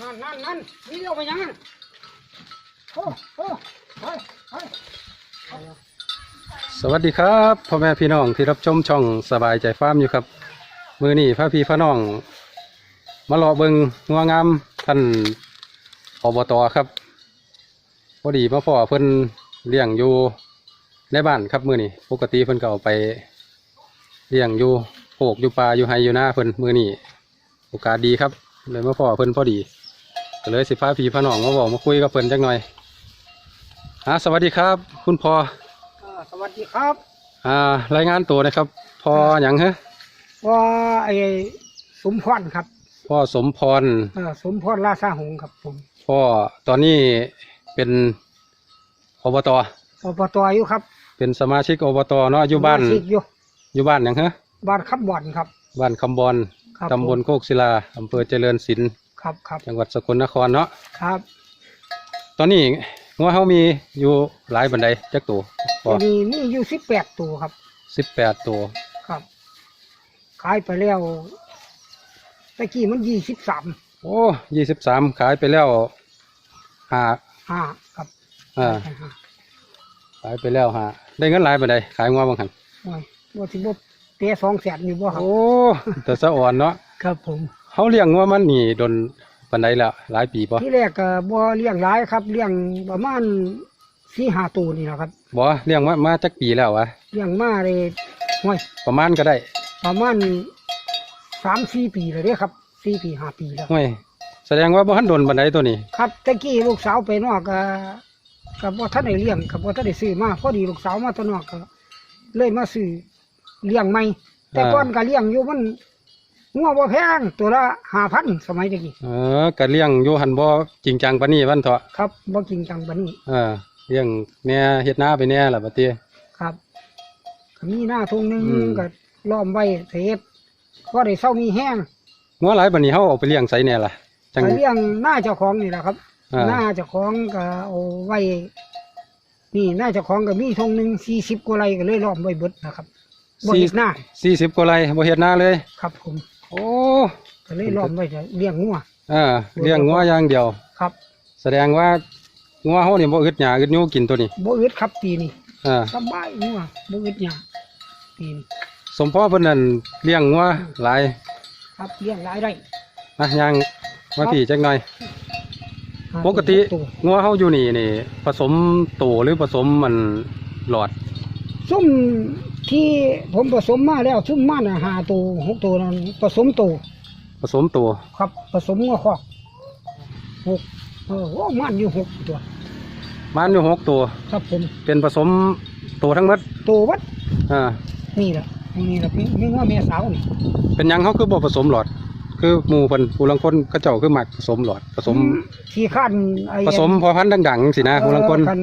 นั่นนั่นนั่นนี่เอาไปยังนั่นโอ้โอ้ไปไป สวัสดีครับพ่อแม่พี่น้องที่รับชมช่องสบายใจฟาร์มอยู่ครับ มือนี่พระพี่พระน้อง มารอเบิงงัวงามท่านอบตครับพอดีมาพ่อเพิ่นเลี้ยงอยู่ในบ้านครับมือนี่ปกติเพิ่นก็เอาไปเลี้ยงอยู่โปกอยู่ป่าอยู่ไฮอยู่หน้าเพิ่นมือนี่โอกาสดีครับเลยมาพ่อเพิ่นพอดีก็เลยสิพาพี่พระน้องมาบอกมาคุยกับเพิ่นจักหน่อยอ่าสวัสดีครับ คุณพ่ออ่า สวัสดีครับอ่ารายงานตัวนะครับพ่ออย่างฮะว่าไอ้สมพรครับ พ่อสมพรเออสมพรราชาหงส์ครับผมพ่อตอนนี้เป็นอบตอบตอยู่ครับเป็นสมาชิกอบตเนาะอยู่บ้านสมชิกอยู่อยู่บ้านอย่างฮะบ้านขับบ่อนครับ บ้านคำบอนครับตำบลโคกศิลาอำเภอเจริญศิลป์ครับครับจังหวัดสกลนครเนาะครับ ตอนนี้ งัวเฮามีอยู่หลายบันไดจักตัวพ่อทีนี้มีอยู่สิบแปดตัวครับ สิบแปดตัวครับ ขายไปแล้วตะกี้มันยี่สิบสามโอ้ยี่สิบสามขายไปแล้วห้าห้าครับอ่าห้าขายไปแล้วห้าได้เงินหลายบันไดขายงัวบางหันโอ้ยว่าสิบเตะสองแสนอยู่บ่ครับโอ้แต่สะอ่อนเนาะครับผมเขาเลี้ยงงัวมันนี่โดน ปันไดแล้วหลายปีปะที่แรกก็บ่เลี้ยงหลายครับเลี้ยงประมาณสี่ห้าตัวนี่แหละครับบ่เลี้ยงมามาจักปีแล้ววะเลี้ยงมาเลยห้วยประมาณก็ได้ ประมาณสามสี่ปีเลยเด้ครับสี่ปีห้าปีแล้วห้วยแสดงว่าบ่ทันโดนปันไดตัวนี้ ครับตะกี้ลูกสาวไปนอกก็กับว่าท่านได้เลี้ยงกับว่าท่านได้ซื้อมาพอดีลูกสาวมาตะนอกก็เลยมาซื้อเลี้ยงใหม่แต่ก่อนก็เลี้ยงอยู่มัน งัวบ่แพงตัวละห้าพันสมัยตะกี้เออก็เลี้ยงอยู่หันบ่จริงจังปานนี้วันเถอะครับบ่จริงจังบัดนี้เออเลี้ยงแหน่เฮ็ดนาไปแหน่ล่ะบัดนี้ครับก็มีหน้าทงหนึงอืมก็ล้อมไว้เทปก็ได้เศร้ามีแห้งงัวหลายบัดนี้เฮาเอาไปเลี้ยงไสแหน่ล่ะจัง ก็เลี้ยงหน้าเจ้าของนี่แหละครับ อ่า หน้าเจ้าของก็เอาไว้นี่หน้าเจ้าของก็มีทงหนึ่งสี่สิบกว่าไรก็เลยล้อมไว้เบิดนะครับบริหน้า40กว่าไร่บ่เฮ็ดนาเลย ครับผม โอ้ก็เลยล้อมไว้จะเลี้ยงงัวเออเลี้ยงงัวอย่างเดียว ครับ แสดงว่างัวเฮานี่บ่อึดหยาอึดยูกินตัวนี้บ่อึดครับปีนี้อ่าสบายงัวบ่อึดหยังปีนี้สมพ่อเพิ่นนั่นเลี้ยงงัวหลายครับเลี้ยงหลายไร่นะย่างมาพี่จักหน่อยห้าปกติตัวงัวเฮาอยู่นี่นี่ ผสมโตหรือผสมมันหลอดซุ่ม ที่ผมผสมมาแล้วซุ่มมาน่ะห้าตัวหกตัวนั้นผสมตัวผสมตัวครับ ผสมงัวคอกหกเออโอ้มันอยู่หกตัว มันอยู่หกตัว ครับผมเป็นผสมตัวทั้งหมดตัววัดอ่านี่แหละนี่แหละพี่นี่ว่าแม่สาวนี่เป็นหยังเขาคือบ่ผสมหลอด คือหมู่เพิ่นผู้ลังคนเขาเจ้าคือมักผสมหลอด ผสมที่ขั้นไอ้ผสมพอพันธุ์ดังๆสินะผู้ลังคน เอ่อ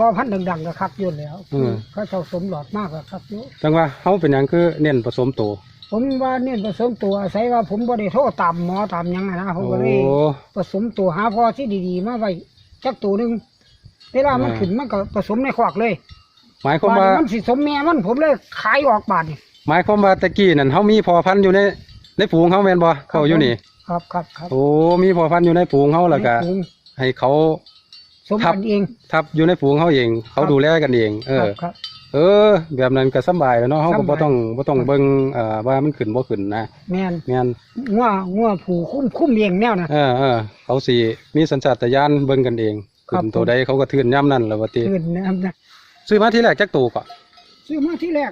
ก็พันธุ์ดังๆก็คักอยุ่นแล้วอืม เขาเจ้าสมหลอดมากก็คักอยู่จังว่าเฮาเป็นหยังคือเน้นผสมตัวผมว่าเนี่ยผสมตัวอาศัยว่าผมบ่ได้โทษตามหมอตามหยังอะนะผมโอ้ก็เลยผสมตัวหาพ่อที่ดีๆ มาไว้จักตัวหนึ่งเวลามันอ่าขึ้นมันก็ผสมในควักเลยหมายความบาว่าดนี้มันสิสมแม่มันผมเลยขายออกบาทนี่หมายความว่าตะกี้นั่นเฮามีพอพันธุ์อยู่ในในฝูงเฮาแม่นบ่เขาอยู่นี่ ครับครับครับโอ้มีพอพันธุ์อยู่ในฝูงเฮาแล้วก็ในฝูงให้เขา สมทับ กันเองทับอยู่ในฝูงเฮาเอง เขาครับดูแลกันเอง เอครัอบ ครับ เออ แบบนั้นก็สำบายแล้วเนาะเฮาก็สำบ่บาย ต้องบ่ต้องเบิ่งเอ่อว่ามันขึ้นบ่ขึ้นนะแม่นแม่นงัวงัวผูคุ้มคุ้มเลี้ยงแนวนะ เออเออเขาสิมีสัญชาตญาณเบิ่งกันเองครัขึ้บ นตัวใดเขาก็ทื่นย่ำนั่นแหละว่าติขึ้นนะครับนะซื้อมาที่แรกจักตัวก็ซื้อมาที่แรก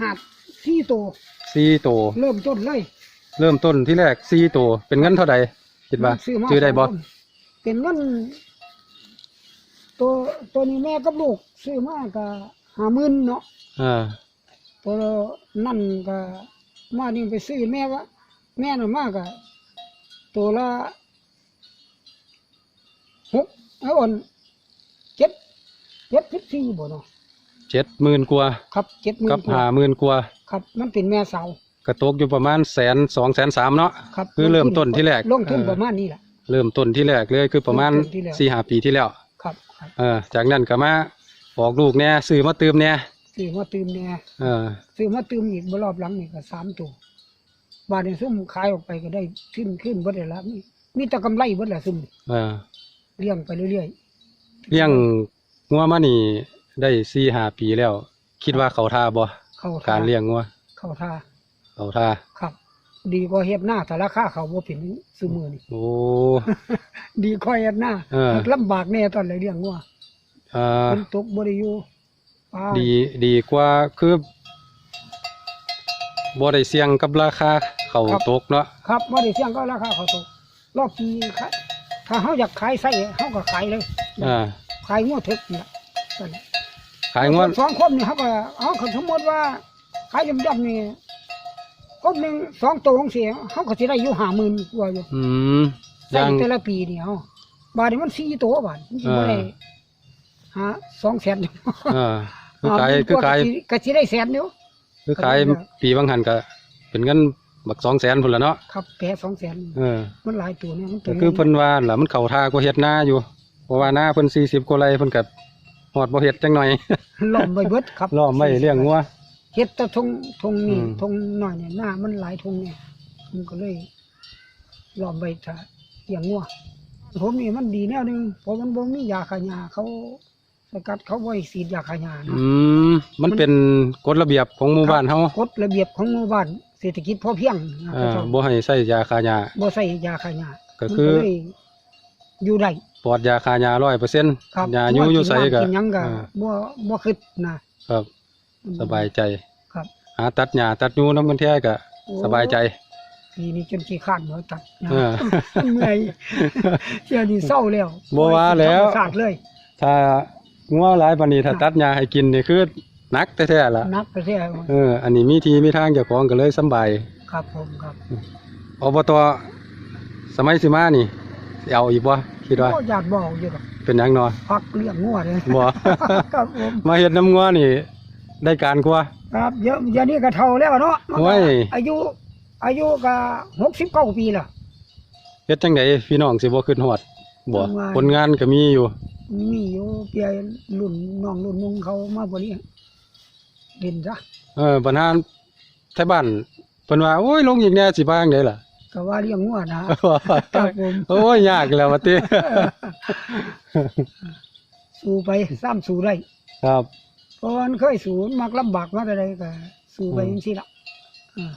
หาดสี่ตัว4ตัว เริ่มต้นเลยเริ่มต้นที่แรก4ตัวเป็นเงินเท่าใดคิดว่าซื้อมาซื้อได้บ่สงคนเป็นเงิน ตัวตัวนี้แม่กับลูกซื้อมาก็ห้าหมื่นเนาะอ่าตัวนั่นก็มานี่ไปซื้อแม่ว่าแม่น่ะมากก็ตัวละหกเอาอ่อนเจ็ดเจ็ดสิบสี่บ่เนาะเจ็ดหมื่นกว่าครับเจ็ดหมื่กับนกว่าห้าหมื่นกว่าครับ มันเป็นแม่สาว กระตกอยู่ประมาณแสนสองแสนสามเนาะครับคือเริ่มต้นที่แรกลงทุนเออประมาณนี้แหละ เริ่มต้นที่แรกเลยคือประมาณเริ่มต้นที่แล้วสี่ห้าปีที่แล้วครับครับ เออจากนั้นก็มาออกลูกเนี่ยซื้อมาเติมเนี่ยซื้อมาตืมเนี่ยเออซื้อมาตืมอีกบรอบหลังนี่ก็สามตัวบาทในซุ่มขายออกไปก็ได้ขึ้นขึ้นเบิดเลยละมีมีแต่กำไรเบิดแหละซุ่มเออเลี้ยงไปเรื่อยเลี้ยงงัวมานี่ได้สี่ห้าปีแล้ว คิดว่าเขาท่าบ่ๆเข้าท่การเลี้ยงงัวเข้าท่าเขาท่าครับ ดีกว่าเฮ็ดหน้าแต่ราคาเขาบ่เป็นซุมือนี่โอ้ ดีกว่าเฮ็ดหน้าเออ ลำบากแน่ตอนเลยเลี้ยงงัวเอ่อฝนตกบ่ได้อยู่ปลาดีดีกว่าคือบ่ได้เสี่ยงกับราคาเขาตกเนาะครับบ่ได้เสี่ยงก็ราคาเขาตกรอบปีขายถ้าเฮาอยากขายไส้เฮาก็ขายเลยอ่าขายงัวถึกนี่ล่ะนั่นแหละขายงวดสองคนนี่เขาก็เขาก็สมมติว่าขายยำๆนี่ คนหนึ่งสองตัวของเสียเขาก็จะได้อยู่ห้าหมื่นกว่าอยู่อืมใส่ยัง แต่ละปีนี่เอาบาทนี่มันสี่ตัวบาทมันสิบ่ได้เออ หาสองแสนเออคือขายคือขาย ก็สิได้แสนเดียว คือขายปีบางหันก็เป็นเงินบักสองแสนพุ่นละเนาะครับแปะสองแสนเออมันหลายตัวเนี่ยมันตัก็วคือเพิ่นว่าล่ะมันเข้าท่าก็เฮ็ดหน้าอยู่ เพราะว่าหน้าเพิ่น40กว่าไร่เพิ่นก็ฮอดบ่เฮ็ดจังหน่อย ล้อมไปเบิดครับ ล้อมไว้เลี้ยงงัว เฮ็ดแต่ทงทงนี่อืม ทงน้อยเนี่ยหน้ามันหลายทงเนี่ยมันก็เลยล้อมไปถ้าเลี้ยงงัวผมนี่มันดีแนวหนึงเพราะมันบ่มียาขายาเขาสกัดเขาไว้สีดยาขายานะ อืมมันเป็นกฎระเบียบของหมู่บ้านเฮากฎระเบียบของหมู่บ้านเศรษฐกิจพอเพียงนะเอพระอเจ้าบ่ให้ใส่ยาฆ่าหญ้าบ่ใส่ยาขายาก็คือ มันเลยอยู่ได้ปลอดยาฆ่าหญ้า100%ครับยาอยู่อยู่ไสก็กินหยังก็เออบ่บ่คิดนะครับ สบายใจครับ หาตัดหญ้าตัดยูน้ำกันแท้ก็สบายใจปีนี้จนขี้ข้านบ่ตัดนะเออเมื่อยเที่ยวนี้เศร้าแล้วบ่ว่าแล้วธรรมชาติเลย ถ้างัวหลายปานนี้ถ้าตัดหญ้าให้กินนี่คือหนักแท้ๆล่ะนักไปเที่ยวเอออันนี้มีทีมีทางเจ้าของก็เลยสำบายครับผมครับอบตสมัยสิมานี่สิเอาอีกบ่คิดว่าโอ้อยากบอกอยู่ดอกเป็นหยังเนาะพักเลี้ยงงัวเลยบ่ครับผมมาเฮ็ดน้ำงัวนี่ ได้การกว่า ครับเยอะเดี๋ยวนี้ก็เท่าแล้วเนาะโอ้ย อายุอายุก็หกสิบเก้าปีและ เฮ็ดจังไดพี่น้องสิบ่ขึ้นฮอดบ่ทำงาน ผลงานก็มีอยู่ มีอยู่เปียรุ่นน้องรุ่นนุงเขามาบริเล่นจ้ะเออปัญหาไทบ้านเพิ่นว่าโอ้ยลงอีกแน่สิว่าจังไดล่ะ ก็ว่าเลี้ยงงัวนะ ครับผม โอ้ยยากแล้วว่าติ สู้ไปซ้ำสู้ได้ครับ เพราะมันเคยสู้มักลำบากมาแต่ใดก็สู้ไปอืมจังซี่ละอ่า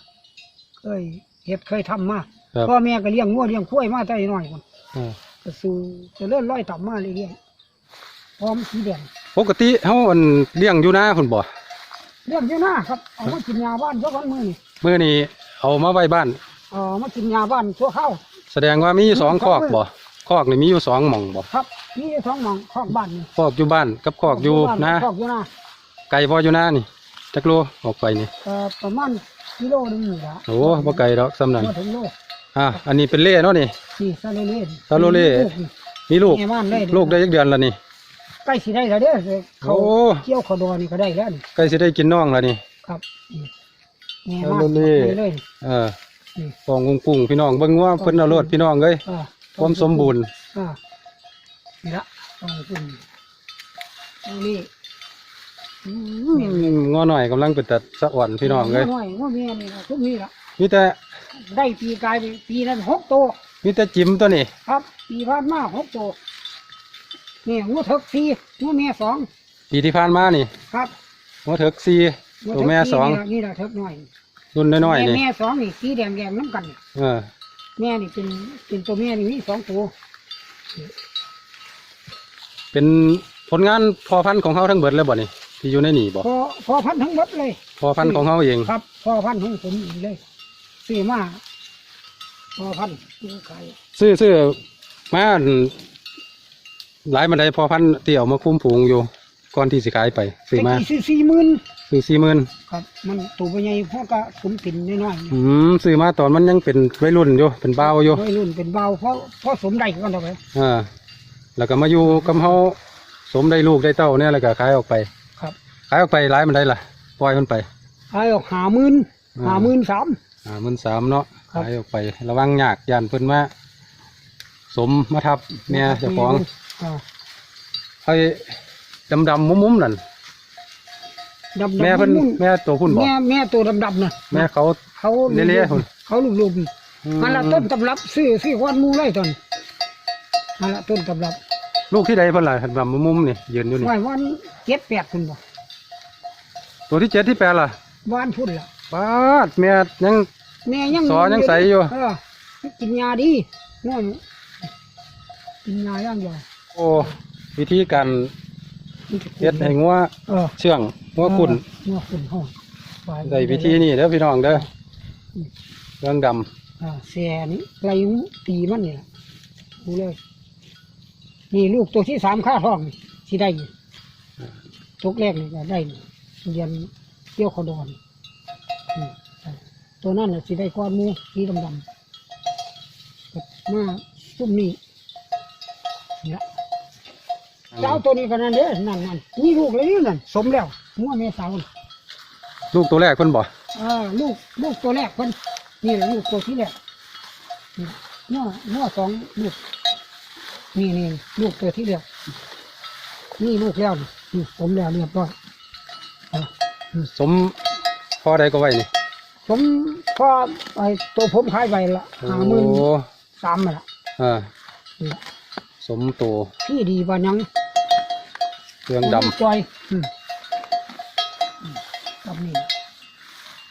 เคยเฮ็ดเคยทำมาครับ พ่อแม่ก็เลี้ยงงัวเลี้ยงควายมาแต่น้อยพุ่นเออก็สู้จะเลื่อนร้อยต่ำมาเรื่อยๆพร้อมสีแดงปกติเฮาอันเลี้ยงอยู่นาพุ่นบ่เลี้ยงอยู่หน้าครับเอามากินยาบ้านชั่ววันมื้อนี่มื้อนี้เอามาไว้บ้าน เอามากินยาบ้านชั่วข้าว แสดงว่ามีสองคอกบ่คอกนี่มีอยู่สองหม่องบ่ครับนี่ท้องหมองคอกบ้านนี่คอกอยู่บ้านกับคอกอยู่บ้านะคอกอยู่หน้า ไก่บ่อยู่นานี่จักโลออกไปนี่ก็ประมาณกิโลหนึงนี่ละโอ้บ่ไกลดอกสำนั้นมาถึงโลอะอันนี้เป็นเล่เนาะนี่นี่ซาโลเล่ซาโลเล่มีลูกแม่บ้านได้ลูกได้ยักเดือนแล้วนี่ใกล้สิได้แล้วเด้อเขาโอ้เกี่ยวเขาดอนี่ก็ได้แล้วนี่ใกล้สิได้กินน้องแล้วนี่ครับนี่แม่ซาบ้านโลเล่ได้เลยเออนี่ฟองกุ้งกุ้งพี่น้องเบิ่งว่าเพิ่นเอารถพี่น้องเอ้ยอ่าความสมบูรณ์อ่านี่ละต้องขึ้นนี่ อืมอืมงัวหน่อยกำลังเป็นตัดสะอ่อนพี่น้องเอ้ยน้อยว่าแม่นี่ละทุกนี่ละมีแต่ได้ปีกายไปปีนั้นหกตัวมีแต่จิ้มตัวนี้ครับ ปีผ่านมาหกตัวนี่หัวเถิกสี่หัวแม่สองปีที่ผ่านมานี่ครับหัวเถิกสี่หัตัวแม่เถิกสองนี่ล่ะนี่แหละเถิกน้อยรุ่นน้อยๆนี่แม่สองนี่สีแดงแดงๆน้ำกันนี่เออแม่นี่เป็นเป็นตัวแม่นี่มีสองตัวเป็นผลงานพอพันธุ์ของเฮาทั้งเบิดเลยบ่นี่ ที่อยู่ในนี่บ่พอพอพันธุ์ทั้งหมดเลย พอพันธุ์ของเฮาเองครับ พอพันธุ์ของผมเองเลยซื้อมาพอพันธุ์ซื้อขายซื้อซื้อมาอันหลายบันไดพอพันธุ์ที่เอามาคุ้มผูงอยู่ก่อนที่สิขายไปซื้อมาแต่กี่ซื้อสี่หมื่นซื้อสี่หมื่นครับ มันตัวใหญ่พวกก็ขุนปิ่นน้อยๆอืมซื้อมาตอนมันยังเป็นวัยรุ่นอยู่เป็นเบาวอยู่วัยรุ่นเป็นเบาเพราะเพราะสมได้กันเอาไปอ่าแล้วก็มาอยู่กับเฮาสมได้ลูกได้เต้าเนี่ยแล้วก็ขายออกไปครับขายออกไปหลายมันได้ล่ะ ปล่อยมันไปขายออกหาหมื่นอืมหาหมื่นสามอ่ามันสามเนาะครับขายออกไประวังยากยานเพิ่นมาสมมาทับแม่เจ้าของอ่าไอ้ดำดำๆมุมๆนั่นดำๆแม่เพิ่นมุ่งแม่ตัวพุ่นบอกแม่แม่ตัวดำๆน่ะแม่เขาเขาเละๆพุ่นเขาลุมๆมันละต้นตำรับซื้อซื้อควันหมูเลยตอนมันละต้นตำรับ ลูกที่ใดเพิ่นล่ะดำๆมุมๆนี่ยืนอยู่นี่ไว้วันเจ็ดแปดคุณบ่ ตัวที่เจ็ดที่แปดล่ะวานพุ่นละป้าดแม่ยัง แม่ยังสอยังใสอยู่ เออกินยาดีง่อยกินยาอย่างเดียวโอ้วิธีการเฮ็ดให้งัวเออเชื่องงัวขุ่นงัวขุ่นห้องไปได้วิธีนี่เด้อพี่น้องเด้อเรื่องดำอ่าแซ่นี่ไรตีมันเนี่ยดูเลย นี่ลูกตัวที่สามค่าท้องนี่ที่ได้อยู่ตัวแรกนี่ก็ได้นี่ เรียนเกี่ยวขอดอนอืมตัวนั้นน่ะสิได้ก้อนหมูสีดำๆก็มาซุ่มนี่เนี่ยเจ้าตัวนี้ก็นั่นเด้อนั่นนั่นนี่ลูกเลยนี่นั่นสมแล้วงัวเมสาวน่ะลูกตัวแรกเพิ่นบ่อ่าลูกลูกตัวแรกคนนี่แหละลูกตัวที่แรกนี่งัวงัวสองลูกนี่นี่ลูกตัวที่แรกนี่ลูกแล้วนี่นี่สมแล้วเรียบร้อยอ่า สมพอใดก็ไว้นี่ผมพอไอ้ตัวผมขายไปละโอ้ห้าหมื่นสามมาละอ่านี่ล่ะสมตัวพี่ดีบายังเครื่องดำจอยอืมอืมกับนี่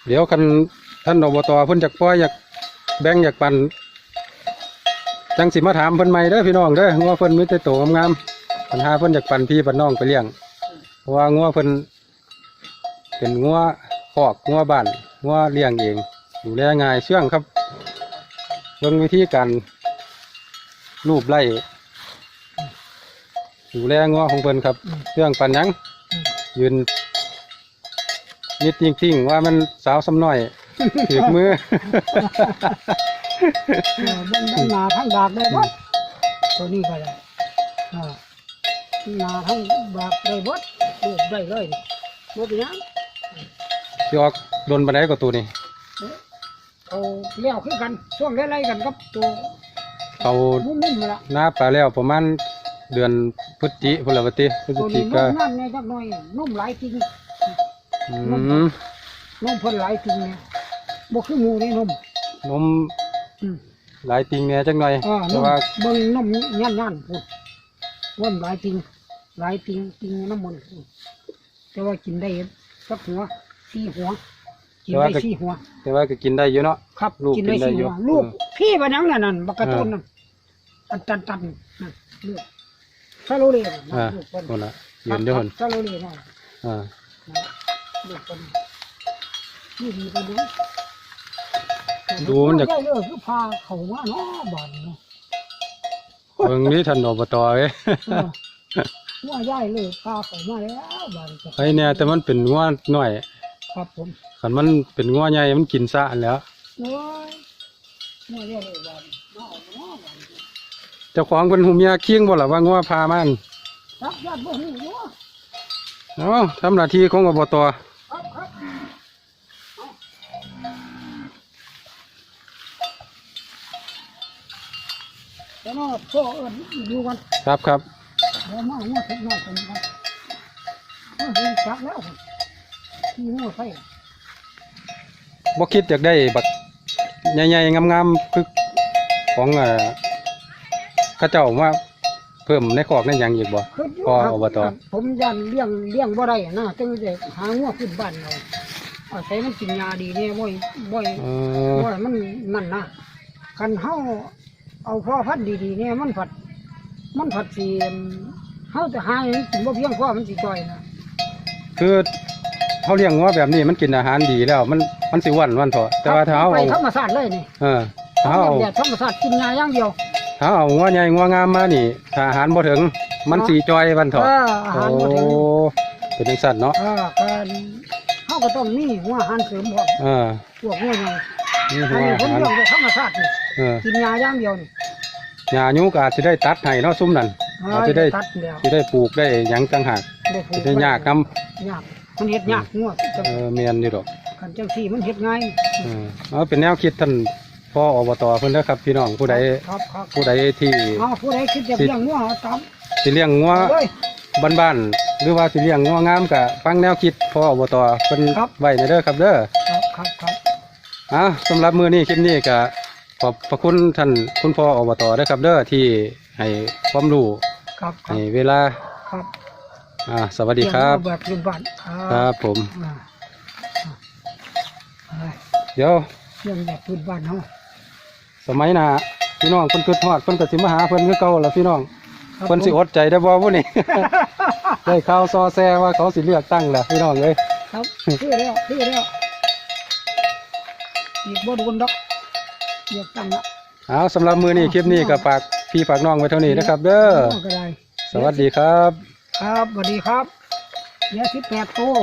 เดี๋ยวคันท่านอบตเพิ่นอยากปล่อยอยากแบ่งอยากปันจังสิมาถามเพิ่นใหม่เด้อพี่น้องเด้องัวเพิ่นมีแต่โตงามๆปัญหาเพิ่นอยากปันพี่ปันน้องไปเลี้ยงเพราะว่างัวเพิ่น เป็นงัวคอกงัวบ้านงัวเลี้ยงเอง ดูแลง่ายเชื่องครับเบิ่งวิธีการรูปไล่ดูแลงัวของเพิ่นครับเชื่องปันยังยืนนิดจริงๆว่ามันสาวสำน้อยถือมือเออเบิ่งทั้งหนาทั้งดากได้หมดตัวนี้ก็ได้หนาทั้งดากได้หมดลูกได้เลยหมดยัง ที่ออกโดนบันไดกับตัวนี้เอาเลี้ยวขึ้นกันช่วงไล่ๆกันครับตัวเขามุ่มๆมาละหน้าปลาแล้วประมาณเดือนพฤศจิพลวติพฤศตัวจินี้ก็นุ่มนั่นเนี่ยจักหน่อยนุ่มหลายจริงอืมนุ่มเพิ่นหลายจริงเนี่ยบ่คือหมูนี่นุ่มนมอืมหลายติงเนี่ยจังหน่อยอ่าแต่นุ่มว่าเบิ่งนุ่มยันยันพูดนุ่มหลายจริงหลายจริงจริงน้ำมันพูดแต่ว่ากินได้สักหัว สี่หัวกินได้สี่หัว แต่ว่าก็กินได้อยู่เนาะ ครับลูกกินได้กินได้สี่อยู่หัวลูกอืมพี่บันยังนั่นนั่นบักกระต้นนั่นตันตันตันนั่นลูกซาโลเลนั่นอ่าลูกเพิ่นคนละยืนอยู่คนซาโลเลนั่นอ่าลูกเพิ่นนี่ดีเพิ่นดูดูมันจะได้เลยคือพาเขามาเนาะบ้านเนาะเบิ่งนี้ท่านอบตเอ้ยเออว่าย้ายเลยพาเขามาแล้วบ้านจะ ไอ้เนี่ยแต่มันเป็นงัวน้อย ครับผมคันมันเป็นงัวใหญ่มันกินซะอันแหล้วโอ้ยว่าย้ายเลยบ้านเนาะเนาะบ้านเจ้าของเพิ่นหูเมียเคียงบ่ล่ะว่างัวพามันครับญาติบ่ฮู้เนาะเอ้าทำหน้าที่ของอบตครับครับแล้วเนาะพ่อเอิ้นอยู่กันครับครับเดี๋ยวมาหัวถึงหน่อยกันกันเออเห็นจักแล้ว ที่หัวไฟบ่คิดอยากได้บักใหญ่ๆงามๆคือของเอ่อเข้าเจ้ามาเพิ่มในคอกในหยังอีกบ่คืออยู่พ่อครับอบตผมยันเลี้ยงเลี้ยงบ่ได้นะจึงจะหาหัวขึ้นบ้านเราอาศัยมันกินยาดีเนี่ยบ่อยบ่อย เออบ่อยมันนั่นนะคันเฮาเอาพ่อพันธุ์ดีๆเนี่ยมันผัด มันผัดสิเฮาจะหาให้มันกินบ่เพียงพอมันสิจ่อยนะคือ เขาเลี้ยงงัวแบบนี้มันกินอาหารดีแล้ว มันมันสิอ้วันวันเถอะแต่ว่าถ้าเขาไปเอาธรรมชาติเลยนี่เออถ้าเขาเอาแบบธรรมชาติกินยาอย่างเดียวถ้าเอางัวใหญ่งัวงามมานี่ถ้าอาหารบ่ถึงมันสีจอยวันเถเออะออาหารบ่โอ้ถึงเป็นจังซั่นเนาะเออการเฮาก็ต้องมีหัวอาหารเสริมพร้อมเออพวกหัวใหญ่นี่อัหันวนี้อาผมหารเลี้ยงแบบธรรมชาตินี่เออกินยาอย่างเดียวนี่หญ้ายุก็อาจสิได้ตัดให้เนาะซุ่มนั่นอาจสิได้ ตัดแล้วสิได้ปลูกได้หยังต่างหากได้ปลูสิกได้ยากนํยาก มันเฮ็ดยากงัวจังเออเมียนอยู่ดอกกันจังซี่มันเฮ็ดง่ายเออเอาเป็นแนวคิดท่านพ่ออบตเพิ่นนะครับพี่น้องผู้ใดครับครับผู้ใดที่เอาผู้ใดคิดจะเลี้ยงงัวเอาตามสิเลี้ยงงัวเลย บ้านๆหรือว่าสิเลี้ยงงัวงามก็ฟังแนวคิดพ่ออบตเพิ่นครับ ไว้ในเด้อครับเด้อ ครับครับครับอะสำหรับมื้อนี้คลิปนี้ก็ขอบพระคุณท่านคุณพ่ออบตด้วยครับเด้อที่ให้ความรู้ครับครัให้บเวลาครับ อ่าสวัสดีครับเลี้ยงงัวแบบอยู่บ้านคครัรับบผมอ่าอ่าเดี๋ยวเลี้ยงแบบพื้นบ้านเฮาสมัยหน้าพี่น้องเพิ่นคิดฮอดเพิ่นก็สิมาหาเพิ่นคือเก่าล่ะพี่น้องครับเพิ่นสิผมอดใจได้บ่ผู้นี้ได้ข่าวซอแซว่าเขาสิเลือกตั้งล่ะพี่น้องเอ้ยครับคือแล้วคือแล้วอีกบ่โดนดอกเรียกตั้งละเอาสำหรับมื้อนี้คลิปนี้ก็ฝากพี่ฝากน้องไว้เท่านี้นะครับ เด้อก็ได้สวัสดีครับ ครับสวัสดีครับเหลือสิบแปดโตว